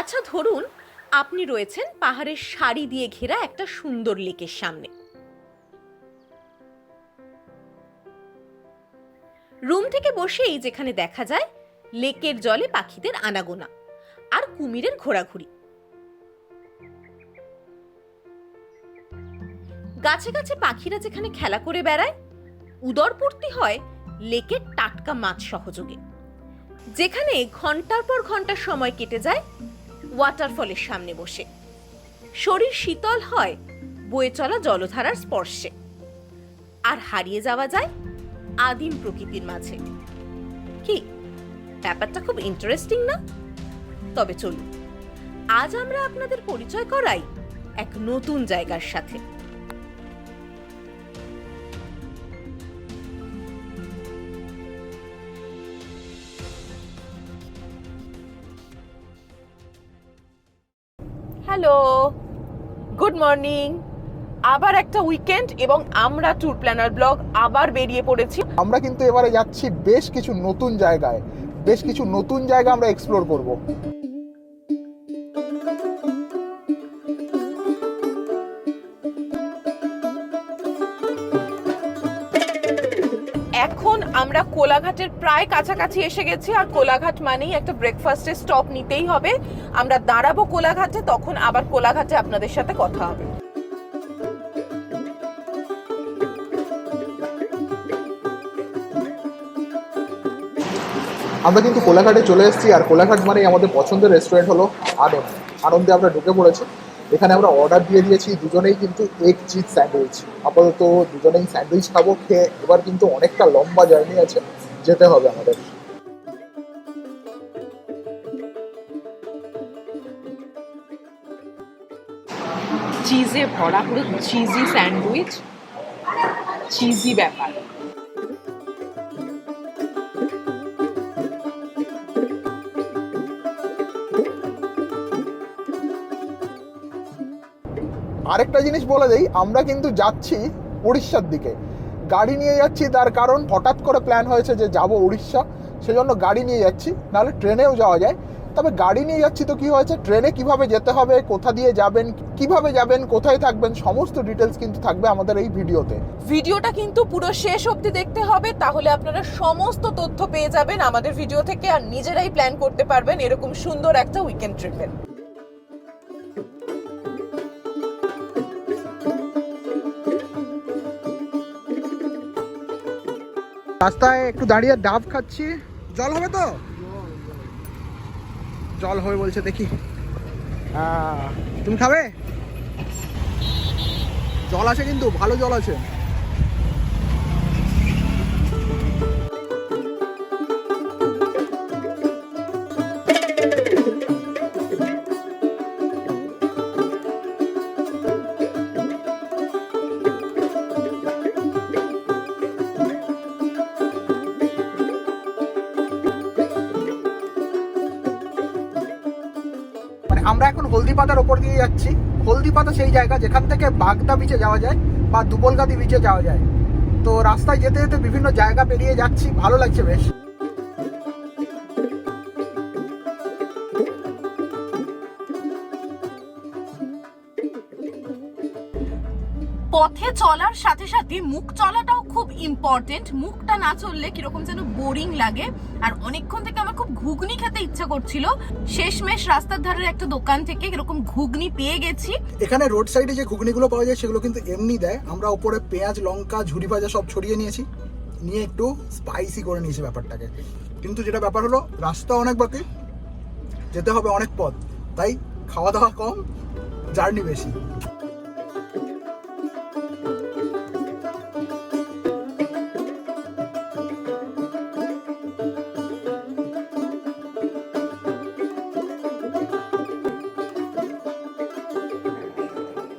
আচ্ছা ধরুন আপনি রয়েছেন পাহাড়ের শাড়ি দিয়ে ঘেরা একটা সুন্দর লেকের সামনে। রুম থেকে বসেই যেখানে দেখা যায়, লেকের জলে পাখিদের আনাগোনা আর কুমিরের ঘোরাঘুরি। গাছে গাছে পাখিরা যেখানে খেলা করে বেড়ায়, উদরপূর্তি হয় লেকের টাটকা মাছ সহযোগে। যেখানে ঘণ্টার পর ঘণ্টা সময় কেটে যায় ওয়াটারফলের সামনে বসে। শরীর শীতল হয়, বয়ে চলা জলধারার স্পর্শে। আর হারিয়ে যাওয়া যায় আদিম প্রকৃতির মাঝে। কি? ব্যাপারটা খুব ইন্টারেস্টিং না? তবে চলুন, আজ আমরা আপনাদের পরিচয় করাই এক নতুন জায়গার সাথে। হ্যালো। Good morning. আবার একটা উইকেন্ড এবং আমরা ট্যুর প্ল্যানার ব্লগ আবার বেরিয়ে পড়েছি। আমরা কিন্তু এবারে যাচ্ছি বেশ কিছু নতুন জায়গায়। বেশ কিছু নতুন জায়গা আমরা এক্সপ্লোর করব। কোলাঘাটের প্রায় কাছাকাছি এসে গেছি। আর কোলাঘাট মানেই একটা ব্রেকফাস্টের স্টপ নিতেই হবে। আমরা দাঁড়াবো কোলাঘাটে, তখন আবার কোলাঘাটে আপনাদের সাথে কথা হবে। আমরা কিন্তু কোলাঘাটে চলে এসেছি, আর কোলাঘাট মানেই আমাদের পছন্দের রেস্টুরেন্ট হলো আনন্দ। আনন্দে আমরা ঢুকে পড়েছি। এখানে আমরা অর্ডার দিয়ে দিয়েছি, দুজনেই কিন্তু এগ চিজ স্যান্ডউইচ আপাতত দুজনেই স্যান্ডউইচ খাব, খেয়ে এবার কিন্তু অনেকটা লম্বা জার্নি আছে। যেতে হবে আমাদের। চিজে ভরা পুরো চিজি স্যান্ডউইচ চিজি ব্যাপার। আরেকটা জিনিস বলে দেই আমরা কিন্তু যাচ্ছি উড়িষ্যার দিকে। গাড়ি নিয়ে যাচ্ছি, তার কারণ হঠাৎ করে প্ল্যান হয়েছে যে যাব উড়িষ্যা, সেজন্য গাড়ি নিয়ে যাচ্ছি, নাহলে ট্রেনেও যাওয়া যায়। তবে গাড়ি নিয়ে যাচ্ছি তো কি হয়েছে, ট্রেনে কীভাবে যেতে হবে, কোথা দিয়ে যাবেন, কীভাবে যাবেন, কোথায় থাকবেন, সমস্ত ডিটেলস কিন্তু থাকবে আমাদের এই ভিডিওতে। ভিডিওটা কিন্তু পুরো শেষ অবধি দেখতে হবে, তাহলে আপনারা সমস্ত তথ্য পেয়ে যাবেন আমাদের ভিডিও থেকে, আর নিজেরাই প্ল্যান করতে পারবেন এরকম সুন্দর একটা উইকেন্ড ট্রিপের রাস্তায় একটু দাঁড়িয়ে ডাব খাচ্ছি। জল হবে তো? জল হবে বলছে, দেখি। তুমি খাবে? জল আছে কিন্তু, ভালো জল আছে। যাচ্ছি হলদি পাতা সেই জায়গা, যেখান থেকে বাগদা বিচে যাওয়া যায় বা দুবলগাদি বিচে যাওয়া যায়। তো রাস্তায় যেতে যেতে বিভিন্ন জায়গা পেরিয়ে যাচ্ছি, ভালো লাগছে বেশ। চলার সাথে সাথে মুখ চলাটাও খুব ইম্পর্টেন্ট মুখটা না চললে কীরকম যেন বোরিং লাগে। আর অনেকক্ষণ থেকে আমার খুব ঘুগনি খেতে ইচ্ছা করছিল। শেষমেশ রাস্তার ধারের একটা দোকান থেকে এরকম ঘুগনি পেয়ে গেছি। এখানে রোড সাইডে যে ঘুগনিগুলো পাওয়া যায়, সেগুলো কিন্তু এমনি দেয়। আমরা ওপরে পেঁয়াজ, লঙ্কা ঝুড়ি ভাজা সব ছড়িয়ে নিয়েছি। নিয়ে একটু স্পাইসি করে নিয়েছি ব্যাপারটাকে। কিন্তু যেটা ব্যাপার হলো, রাস্তা অনেক বাকি। যেতে হবে অনেক পথ। তাই খাওয়া দাওয়া কম জার্নি বেশি।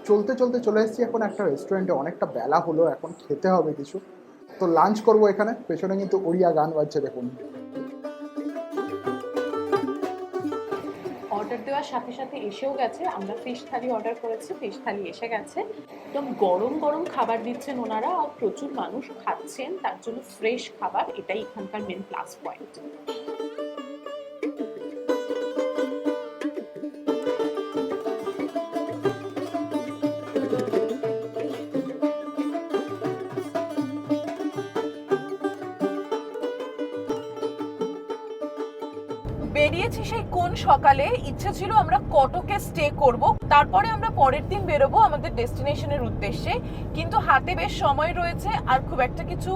চলতে চলতে চলে এসেছি। এখন একটা রেস্টুরেন্টে অনেকটা বেলা হলো, এখন খেতে হবে কিছু। তো লাঞ্চ করব এখানে। পেছনে কিন্তু ওড়িয়া গান বাজছে, দেখুন। অর্ডার দেওয়ার সাথে সাথে এসেও গেছে। আমরা ফিশ থালি অর্ডার করেছি ফিশ থালি এসে গেছে। একদম গরম গরম খাবার দিচ্ছেন ওনারা। আর প্রচুর মানুষ খাচ্ছেন, তার জন্য ফ্রেশ খাবার, এটাই এখানকার মেন প্লাস পয়েন্ট সকালে ইচ্ছে ছিল আমরা কটকে স্টে করব। তারপরে আমরা পরের দিন বেরোবো আমাদের ডেস্টিনেশনের উদ্দেশ্যে। কিন্তু হাতে বেশ সময় রয়েছে আর খুব একটা কিছু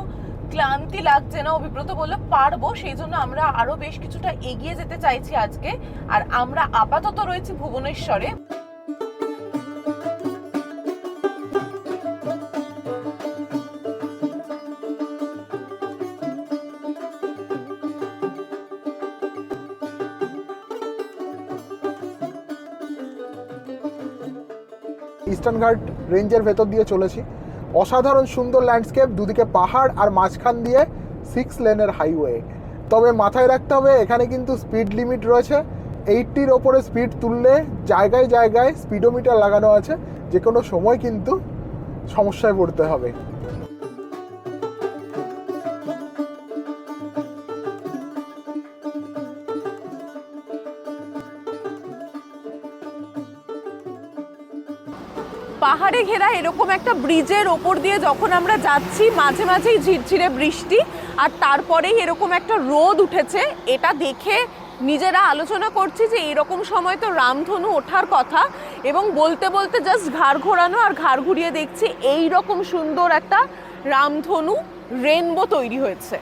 ক্লান্তি লাগছে না। অভিপ্রত বললে, পারব। সেই জন্য আমরা আরও বেশ কিছুটা এগিয়ে যেতে চাইছি আজকে। আর আমরা আপাতত রয়েছি ভুবনেশ্বরে। ইস্টার্ন ঘাট রেঞ্জের ভেতর দিয়ে চলেছি। অসাধারণ সুন্দর ল্যান্ডস্কেপ, দুদিকে পাহাড় আর মাঝখান দিয়ে সিক্স লেনের হাইওয়ে তবে মাথায় রাখতে হবে, এখানে কিন্তু স্পিড লিমিট রয়েছে। এইটটির ওপরে স্পিড তুললে জায়গায় জায়গায় স্পিডোমিটার লাগানো আছে। যে কোনো সময় কিন্তু সমস্যায় পড়তে হবে। পাহাড়ে ঘেরা এরকম একটা ব্রিজের ওপর দিয়ে যখন আমরা যাচ্ছি, মাঝে মাঝেই ঝিরঝিরে বৃষ্টি আর তারপরেই এরকম একটা রোদ উঠেছে। এটা দেখে নিজেরা আলোচনা করছি যে এরকম সময় তো রামধনু ওঠার কথা এবং বলতে বলতে জাস্ট ঘাড় ঘোরানো আর ঘাড় ঘুরিয়ে দেখছি এই রকম সুন্দর একটা রামধনু রেনবো তৈরি হয়েছে।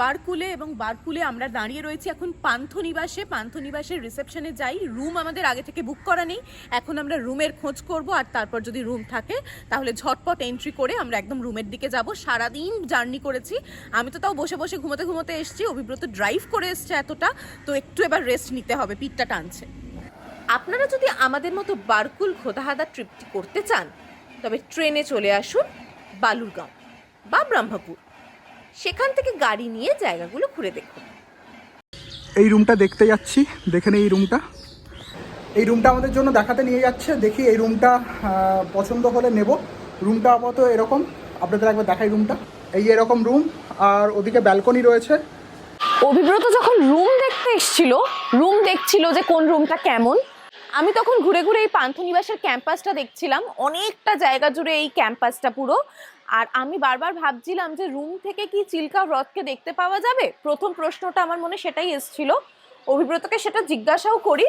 বারকুলে এবং বারকুলে আমরা দাঁড়িয়ে রয়েছি এখন পান্থনিবাসে। পান্থনিবাসের রিসেপশনে যাই। রুম আমাদের আগে থেকে বুক করা নেই। এখন আমরা রুমের খোঁজ করব আর তারপর যদি রুম থাকে, তাহলে ঝটপট এন্ট্রি করে আমরা একদম রুমের দিকে যাব। সারাদিন জার্নি করেছি। আমি তো তাও বসে বসে ঘুমোতে ঘুমোতে এসেছি। অভিব্রত ড্রাইভ করে এসছে এতটা। তো একটু এবার রেস্ট নিতে হবে, পিঠটা টানছে। আপনারা যদি আমাদের মতো বারকুল খোদাহাদা ট্রিপটি করতে চান, তবে ট্রেনে চলে আসুন বালুরগাঁও বা ব্রহ্মপুর। সেখান থেকে গাড়ি নিয়ে জায়গাগুলো ঘুরে দেখুন। এই রুমটা দেখতে যাচ্ছি। দেখে এই রুমটা। এই রুমটা আমাদের জন্য দেখাতে নিয়ে যাচ্ছে। দেখি এই রুমটা পছন্দ হলে নেব। রুমটা আপাতত এরকম। আপনাদের একবার দেখাই রুমটা। এই এরকম রুম আর ওদিকে ব্যালকনি রয়েছে। অভিব্রত যখন রুম দেখতে এসেছিল রুম দেখছিল যে কোন রুমটা কেমন। আমি তখন ঘুরে ঘুরে এই পান্থনিবাসের ক্যাম্পাসটা দেখছিলাম। অনেকটা জায়গা জুড়ে এই ক্যাম্পাসটা পুরো। আর আমি বারবার ভাবছিলাম যে রুম থেকে কি চিল্কা হ্রদকে দেখতে পাওয়া যাবে? প্রথম প্রশ্নটা আমার মনে সেটাই এসেছিল। অভিব্রতকে সেটা জিজ্ঞাসাও করি।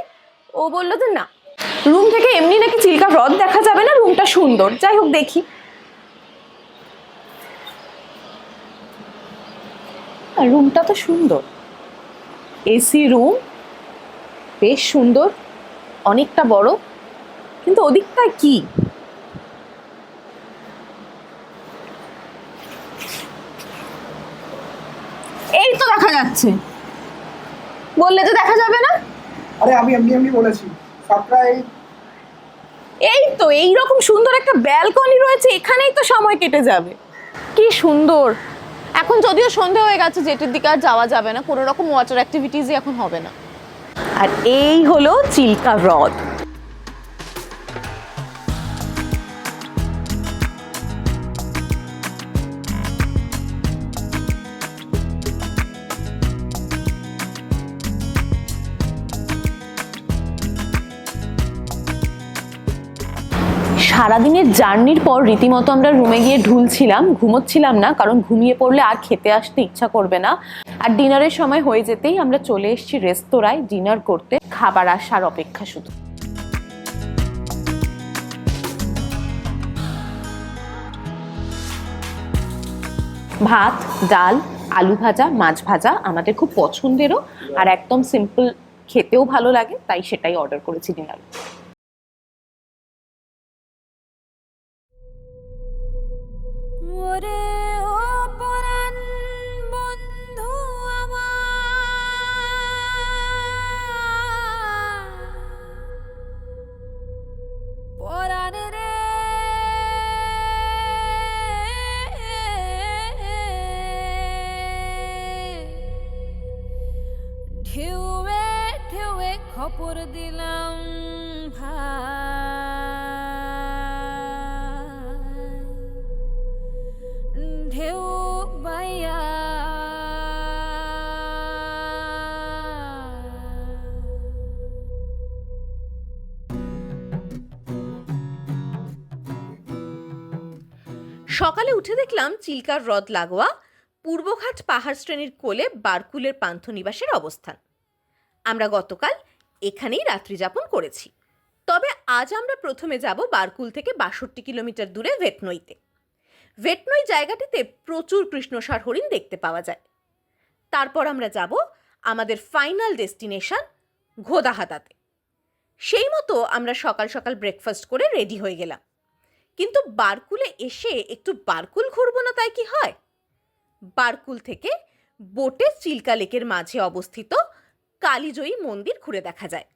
ও বলল যে না। রুম থেকে এমনি নাকি চিল্কা হ্রদ দেখা যাবে না? রুমটা সুন্দর। যাই হোক, দেখি। রুমটা তো সুন্দর। এসি রুম, বেশ সুন্দর। অনেকটা বড় কিন্তু ওদিকটায় কি? এই তো দেখা যাচ্ছে। বললে যে দেখা যাবে না? আরে আমি এমনি এমনি বলেছি সাপ্রাইজ। এই তো এই রকম সুন্দর একটা ব্যালকনি রয়েছে এখানেই তো সময় কেটে যাবে। কি সুন্দর। এখন যদিও সন্ধে হয়ে গেছে যেটির দিকে আর যাওয়া যাবে না কোনো রকম ওয়াটার অ্যাক্টিভিটিসই এখন হবে না। আর এই হলো চিল্কা হ্রদ। সারাদিনের জার্নির পর রীতিমতো আমরা রুমে গিয়ে ঢুলছিলাম, ঘুমোচ্ছিলাম না, কারণ ঘুমিয়ে পড়লে আর খেতে আসতে ইচ্ছা করবে না। আর ডিনারের সময় হয়ে যেতেই আমরা চলে এসেছি রেস্তোরাঁয় ডিনার করতে। খাবার আসার অপেক্ষা শুধু। ভাত, ডাল, আলু ভাজা, মাছ ভাজা আমাদের খুব পছন্দেরও আর একদম সিম্পল খেতেও ভালো লাগে, তাই সেটাই অর্ডার করেছি ডিনার। ওরে সকালে উঠে দেখলাম চিল্কার হ্রদ লাগোয়া, পূর্বঘাট পাহাড় শ্রেণির কোলে বারকুলের পান্থনিবাসের অবস্থান। আমরা গতকাল এখানেই রাত্রিযাপন করেছি। তবে আজ আমরা প্রথমে যাব বারকুল থেকে বাষট্টি কিলোমিটার দূরে ভেটনইতে। ভেটনই জায়গাটিতে প্রচুর কৃষ্ণসার হরিণ দেখতে পাওয়া যায়। তারপর আমরা যাব আমাদের ফাইনাল ডেস্টিনেশন ঘোদাহাতাতে সেই মতো আমরা সকাল সকাল ব্রেকফাস্ট করে রেডি হয়ে গেলাম। কিন্তু বারকুলে এসে একটু বারকুল ঘুরবো না তাই কি হয়? বারকুল থেকে বোটে চিল্কা লেকের মাঝে অবস্থিত কালীজয়ী মন্দির ঘুরে দেখা যায়।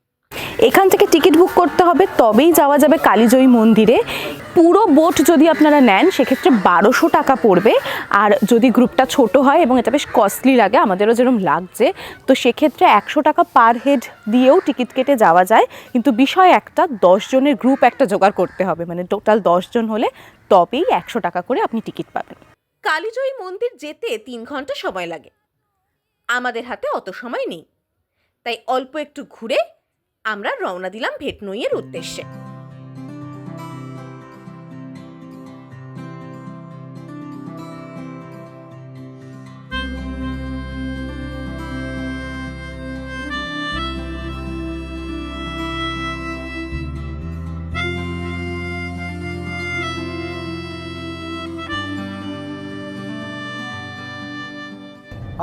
এখান থেকে টিকিট বুক করতে হবে, তবেই যাওয়া যাবে কালীজয়ী মন্দিরে। পুরো বোট যদি আপনারা নেন, সেক্ষেত্রে বারোশো টাকা পড়বে। আর যদি গ্রুপটা ছোট হয় এবং এটা বেশ কস্টলি লাগে, আমাদেরও যেরকম লাগছে, তো সেক্ষেত্রে একশো টাকা পার হেড দিয়েও টিকিট কেটে যাওয়া যায়। কিন্তু বিষয় একটা জনের গ্রুপ একটা জোগাড় করতে হবে। মানে টোটাল জন হলে তবেই একশো টাকা করে আপনি টিকিট পাবেন। কালীজয়ী মন্দির যেতে তিন ঘণ্টা সময় লাগে। আমাদের হাতে অত সময় নেই। তাই অল্প একটু ঘুরে আমরা রওনা দিলাম ভেটনইয়ের উদ্দেশ্যে।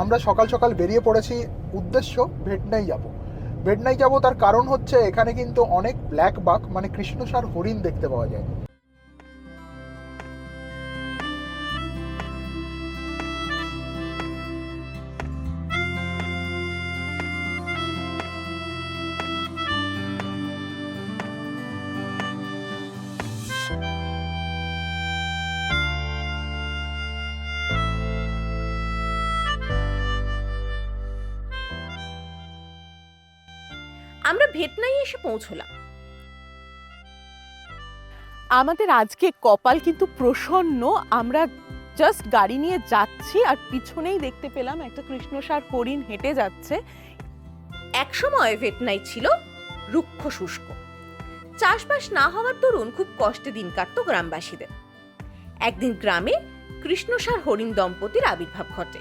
আমরা সকাল সকাল বেরিয়ে পড়েছি উদ্দেশ্য ভেটনাই যাব। ভেটনাই যাব, তার কারণ হচ্ছে এখানে কিন্তু অনেক ব্ল্যাক বাক মানে কৃষ্ণসার হরিণ দেখতে পাওয়া যায়। আমরা ভেটনাই এসে পৌঁছলাম। আমাদের আজকে কপাল কিন্তু প্রসন্ন। আমরা জাস্ট গাড়ি নিয়ে যাচ্ছি আর পিছনেই দেখতে পেলাম একটা কৃষ্ণসার হরিণ হেঁটে যাচ্ছে। একসময় ভেটনাই ছিল রুক্ষ শুষ্ক। চাষবাস না হওয়ার দরুন খুব কষ্টে দিন কাটত গ্রামবাসীদের। একদিন গ্রামে কৃষ্ণসার হরিণ দম্পতির আবির্ভাব ঘটে।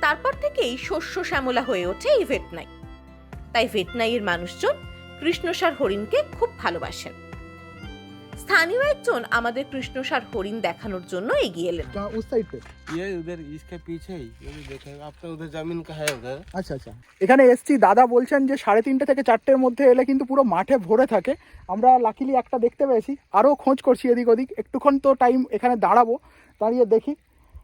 তারপর থেকেই শস্য শ্যামলা হয়ে ওঠে এই ভেটনাই তাই ভেটনাইয়ের মানুষজন কৃষ্ণসার হরিণকে খুব ভালোবাসেন স্থানীয় একজন আমাদের কৃষ্ণসার হরিণ দেখানোর জন্য এগিয়ে এলেন উস সাইড পে ये उधर इसके पीछे ही ये भी देखेगा आपका उधर जमीन का है उधर আচ্ছা আচ্ছা এখানে এসছি দাদা বলছেন যে সাড়ে তিনটে থেকে চারটের মধ্যে এলে কিন্তু পুরো মাঠে ভরে থাকে আমরা লাকিলি একটা দেখতে পেয়েছি আরও খোঁজ করছি এদিক ওদিক একটুক্ষণ তো টাইম এখানে দাঁড়াবো দাঁড়িয়ে দেখি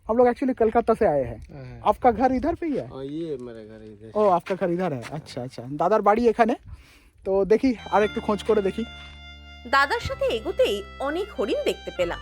हम लोग एक्चुअली कलकत्ता से आए हैं आपका घर इधर पे ही है और ये मेरा घर है इधर ও আপনার ঘর ইধার হ্যাঁ আচ্ছা আচ্ছা দাদার বাড়ি এখানে তো দেখি আর একটু খোঁজ করে দেখি দাদার সাথে এগোতেই অনেক হরিণ দেখতে পেলাম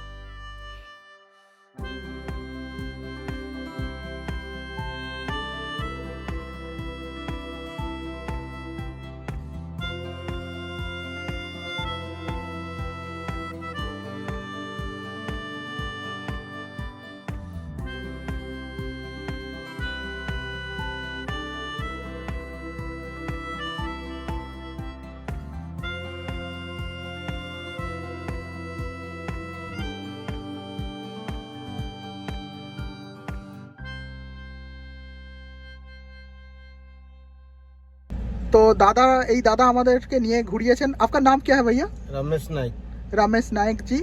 দাদা এই দাদা আমাদেরকে নিয়ে ঘুরিয়েছেন। আপনার নাম কি হ্যাঁ ভাইয়া? রমেশ নায়ক। রমেশ নায়ক জি।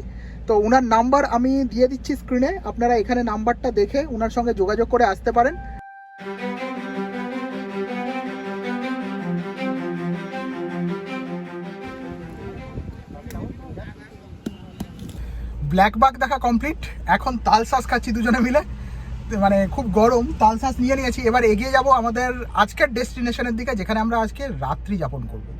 তো ওনার নাম্বার আমি দিয়ে দিচ্ছি স্ক্রিনে। আপনারা এখানে নাম্বারটা দেখে ওনার সঙ্গে যোগাযোগ করে আসতে পারেন। ব্ল্যাকবাগ দেখা কমপ্লিট। এখন তালশ্বাস খাচ্ছি দুজনে মিলে। মানে খুব গরম তালসাস নিয়ে নিয়েছি। এবার এগিয়ে যাব আমাদের আজকের ডেস্টিনেশনের দিকে, যেখানে আমরা আজকে রাত্রি যাপন করব।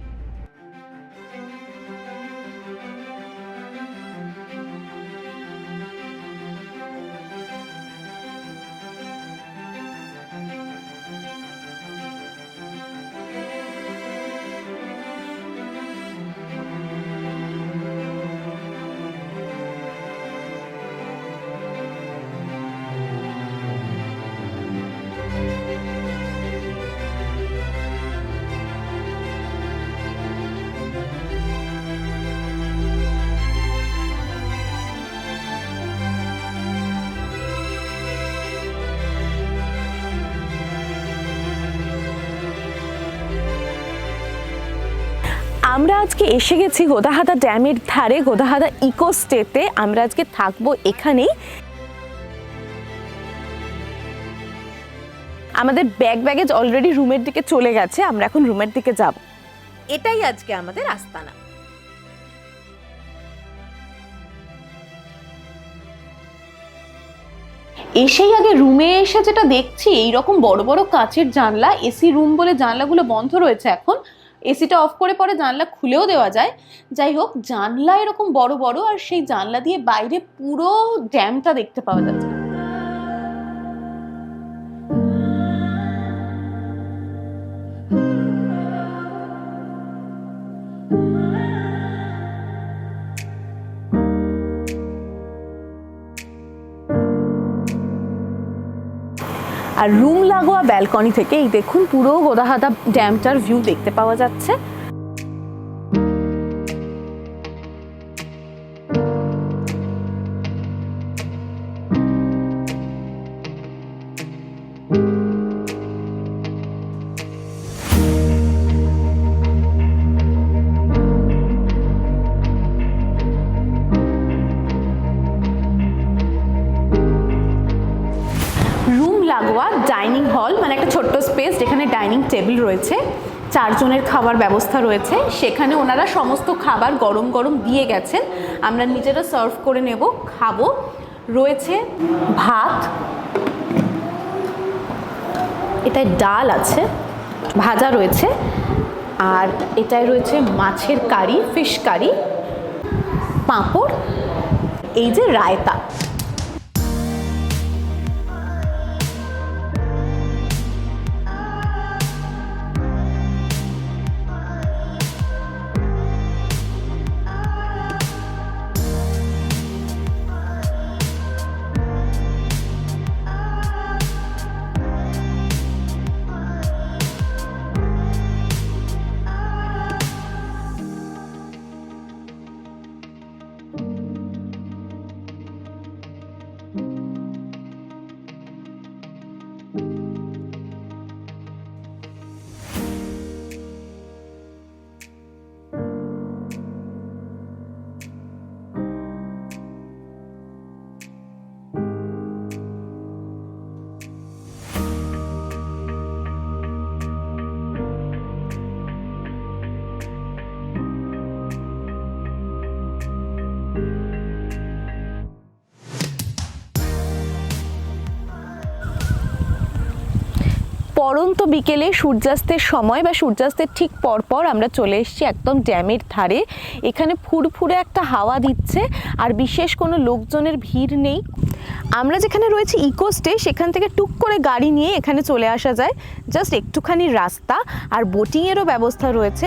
আমরা আজকে এসে গেছি গোদাহাদা ড্যামের ধারে, গোদাহাদা ইকো স্টেতে আমরা আজকে থাকব এখানেই। আমাদের ব্যাগ ব্যাগেজ অলরেডি রুমের দিকে চলে গেছে, আমরা এখন রুমের দিকে যাব। এটাই আজকে আমাদের আস্তানা। এসেই আগে রুমে এসে যেটা দেখছি এই রকম বড় বড় কাচের জানলা, এসি রুম বলে জানলাগুলো বন্ধ রয়েছে এখন। এসিটা অফ করে পরে জানলা খুলেও দেওয়া যায়। যাই হোক, জানলা এরকম বড় বড় আর সেই জানলা দিয়ে বাইরে পুরো ড্যামটা দেখতে পাওয়া যাচ্ছে। আর রুম লাগোয়া ব্যালকনি থেকে এই দেখুন পুরো গোদাহাদা ড্যামটার ভিউ দেখতে পাওয়া যাচ্ছে। রয়েছে, চারজনের খাবার ব্যবস্থা রয়েছে। সেখানে ওনারা সমস্ত খাবার গরম গরম দিয়ে গেছেন। আমরা নিজেরা সার্ভ করে নেব, খাব। রয়েছে ভাত। এটায় ডাল আছে, ভাজা রয়েছে। আর এটায় রয়েছে মাছের কারি, ফিশ কারি, পাঁপড়। এই যে রায়তা। পরন্ত বিকেলে সূর্যাস্তের সময় বা সূর্যাস্তের ঠিক পরপর আমরা চলে এসেছি একদম ড্যামের ধারে। এখানে ফুরফুরে একটা হাওয়া দিচ্ছে আর বিশেষ কোনো লোকজনের ভিড় নেই। আমরা যেখানে রয়েছি ইকো স্টে, সেখান থেকে টুক করে গাড়ি নিয়ে এখানে চলে আসা যায়। জাস্ট একটুখানি রাস্তা আর বোটিংয়েরও ব্যবস্থা রয়েছে।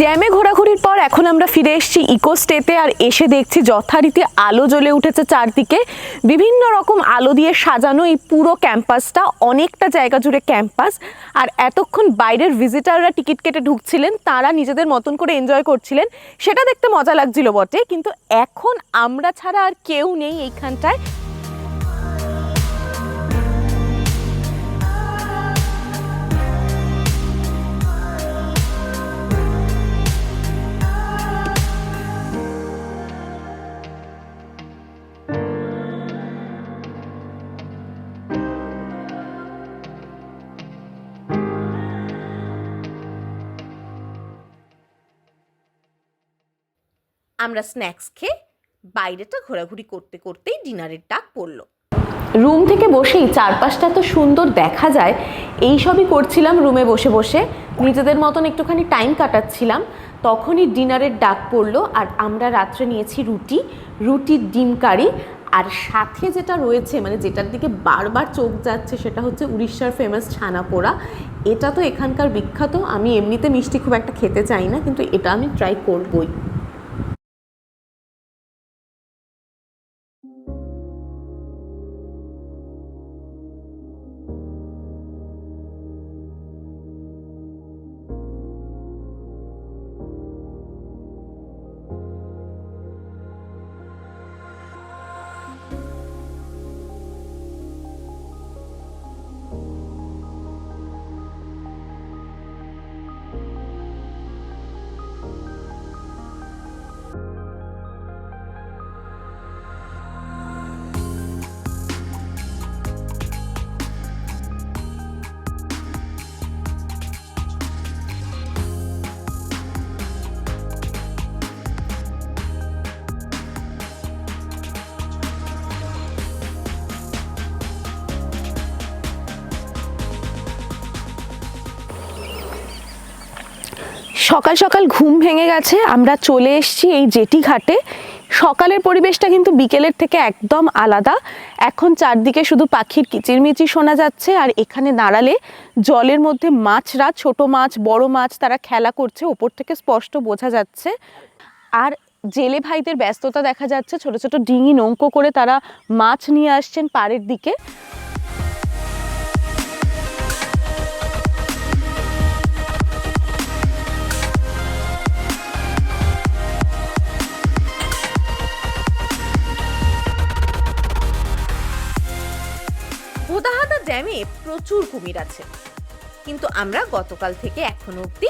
ড্যামে ঘোরাঘুরির পর এখন আমরা ফিরে এসেছি ইকো স্টেতে আর এসে দেখছি যথারীতি আলো জ্বলে উঠেছে চারদিকে। বিভিন্ন রকম আলো দিয়ে সাজানো এই পুরো ক্যাম্পাসটা, অনেকটা জায়গা জুড়ে ক্যাম্পাস। আর এতক্ষণ বাইরের ভিজিটাররা টিকিট কেটে ঢুকছিলেন, তারা নিজেদের মতন করে এনজয় করছিলেন। সেটা দেখতে মজা লাগছিল বটে, কিন্তু এখন আমরা ছাড়া আর কেউ নেই এইখানটায়। আমরা স্ন্যাক্স খেয়ে বাইরেটা ঘোরাঘুরি করতে করতেই ডিনারের ডাক পড়ল। রুম থেকে বসেই চারপাশটা এত সুন্দর দেখা যায় এই সবই করছিলাম রুমে বসে বসে। নিজেদের মতন একটুখানি টাইম কাটাচ্ছিলাম। তখনই ডিনারের ডাক পড়ল আর আমরা রাত্রে নিয়েছি রুটি, রুটির ডিম কারি। আর সাথে যেটা রয়েছে মানে যেটার দিকে বারবার চোখ যাচ্ছে, সেটা হচ্ছে উড়িষ্যার ফেমাস ছানা পোড়া। এটা তো এখানকার বিখ্যাত। আমি এমনিতে মিষ্টি খুব একটা খেতে চাই না, কিন্তু এটা আমি ট্রাই করবই। সকাল সকাল ঘুম ভেঙে গেছে, আমরা চলে এসেছি এই জেটি ঘাটে। সকালের পরিবেশটা কিন্তু বিকেলের থেকে একদম আলাদা। এখন চারদিকে শুধু পাখির কিচিরমিচির শোনা যাচ্ছে, আর এখানে দাঁড়ালে জলের মধ্যে মাছরা, ছোট মাছ, বড় মাছ, তারা খেলা করছে, ওপর থেকে স্পষ্ট বোঝা যাচ্ছে। আর জেলে ভাইদের ব্যস্ততা দেখা যাচ্ছে, ছোট ছোট ডিঙি নৌকো করে তারা মাছ নিয়ে আসছেন পাড়ের দিকে। ড্যামে প্রচুর কুমির আছে। কিন্তু আমরা গতকাল থেকে এখনও অবধি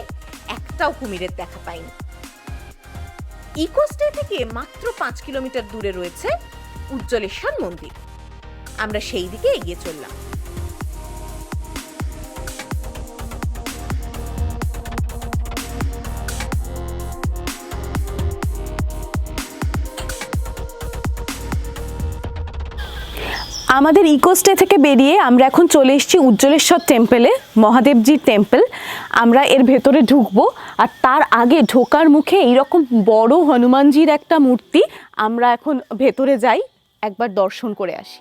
একটাও কুমিরের দেখা পাইনি। ইকোস্টে থেকে মাত্র পাঁচ কিলোমিটার দূরে রয়েছে উজ্জ্বলেশ্বর মন্দির। আমরা সেই দিকে এগিয়ে চললাম। আমাদের ইকোস্টে থেকে বেরিয়ে আমরা এখন চলে এসেছি উজ্জ্বলেশ্বর টেম্পেলে, মহাদেবজির টেম্পল। আমরা এর ভেতরে ঢুকবো আর তার আগে ঢোকার মুখে এইরকম বড় হনুমানজির একটা মূর্তি আমরা এখন ভেতরে যাই, একবার দর্শন করে আসি।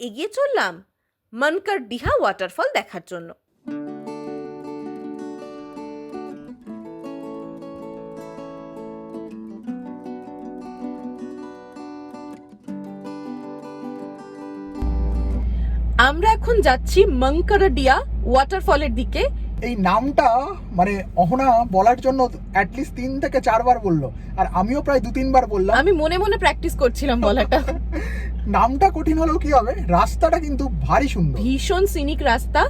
এগিয়ে চললাম মনকার ডিহা ওয়াটারফল দেখার জন্য। আমরা এখন যাচ্ছি মঙ্কারডিয়া ওয়াটারফলের দিকে। এই নামটা মানে অহনা বলার জন্য অ্যাটলিস্ট তিন থেকে চারবার বলল। আর আমিও প্রায় দু তিনবার বললাম। আমি মনে মনে প্র্যাকটিস করছিলাম বলাটা। নামটা কঠিন হলেও কি হবে? রাস্তাটা কিন্তু ভারী সুন্দর। ভীষণ সিনিক রাস্তা।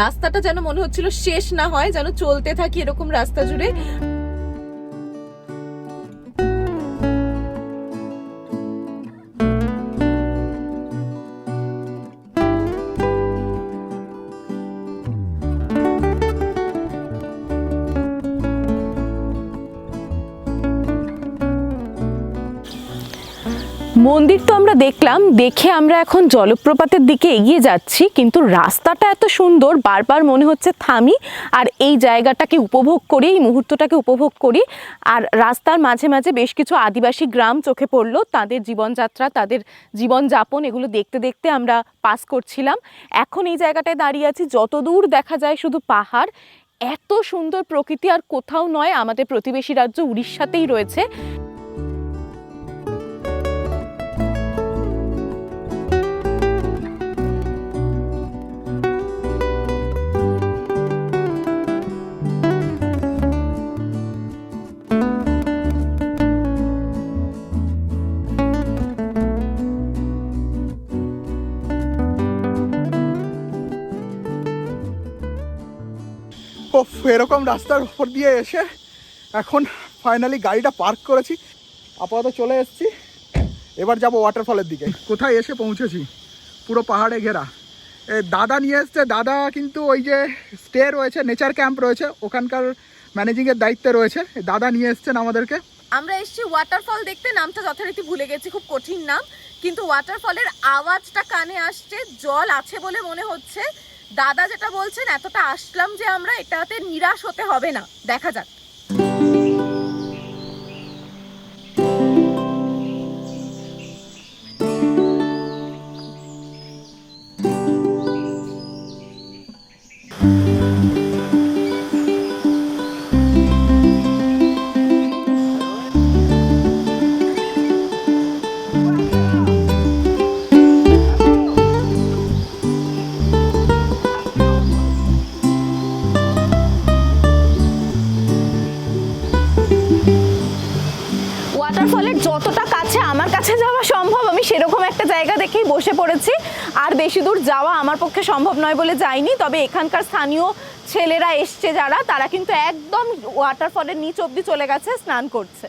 রাস্তাটা যেন মনে হচ্ছিল শেষ না হয়, যেন চলতে থাকি এরকম রাস্তা জুড়ে। মন্দির তো আমরা দেখলাম, দেখে আমরা এখন জলপ্রপাতের দিকে এগিয়ে যাচ্ছি, কিন্তু রাস্তাটা এত সুন্দর, বারবার মনে হচ্ছে থামি, আর এই জায়গাটাকে উপভোগ করি, এই মুহূর্তটাকে উপভোগ করি, আর রাস্তার মাঝে মাঝে বেশ কিছু আদিবাসী গ্রাম চোখে পড়ল, তাদের জীবনযাত্রা, তাদের জীবনযাপন, এগুলো দেখতে দেখতে আমরা পাস করছিলাম। এখন এই জায়গাটায় দাঁড়িয়ে আছি, যত দূর দেখা যায় শুধু পাহাড়, এত সুন্দর প্রকৃতি আর কোথাও নয়, আমাদের প্রতিবেশী রাজ্য উড়িষ্যাতেই রয়েছে। এরকম রাস্তার উপর দিয়ে এসে এখন ফাইনালি গাড়িটা পার্ক করেছি। আপাতত চলে এসেছি। এবার যাব ওয়াটারফলের দিকে। কোথায় এসে পৌঁছেছি? পুরো পাহাড়ে ঘেরা। দাদা নিয়ে এসছে। দাদা কিন্তু ওই যে স্টে রয়েছে নেচার ক্যাম্প রয়েছে, ওখানকার ম্যানেজিংয়ের দায়িত্বে রয়েছে। দাদা নিয়ে এসছেন আমাদেরকে। আমরা এসেছি ওয়াটারফল দেখতে। নামটা যথারীতি ভুলে গেছি, খুব কঠিন নাম। কিন্তু ওয়াটারফলের আওয়াজটা কানে আসছে, জল আছে বলে মনে হচ্ছে। দাদা যেটা বলছেন এতটা আসলাম যে আমরা এটাতে নিরাশ হতে হবে না। দেখা যাক। আমার পক্ষে সম্ভব নয় বলে যাইনি, তবে এখানকার স্থানীয় ছেলেরা এসছে যারা, তারা কিন্তু একদম ওয়াটারফলের নিচ অব্দি চলে গেছে, স্নান করছে।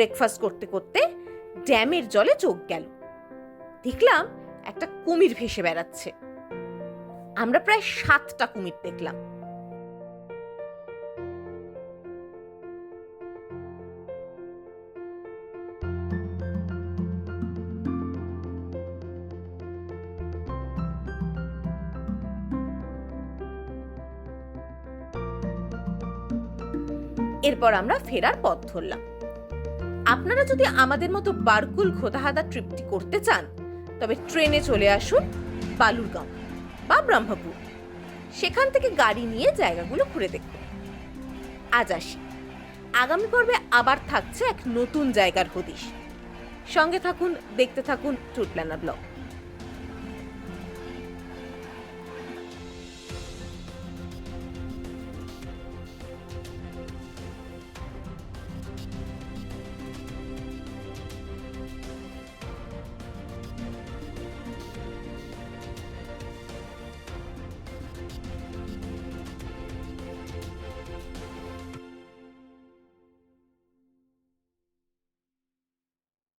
ব্রেকফাস্ট করতে করতে ড্যামের জলে চোখ গেল। দেখলাম একটা কুমির ভেসে বেড়াচ্ছে। আমরা প্রায় সাতটা কুমির দেখলাম। এরপর আমরা ফেরার পথ ধরলাম। আপনারা যদি আমাদের মতো বারকুল খোদাহাদা ট্রিপটি করতে চান, তবে ট্রেনে চলে আসুন বালুরগাঁও বা ব্রহ্মপুর। সেখান থেকে গাড়ি নিয়ে জায়গাগুলো ঘুরে দেখুন। আজ আসি। আগামী পর্বে আবার থাকছে এক নতুন জায়গার হদিশ। সঙ্গে থাকুন, দেখতে থাকুন টুটলানা ব্লগ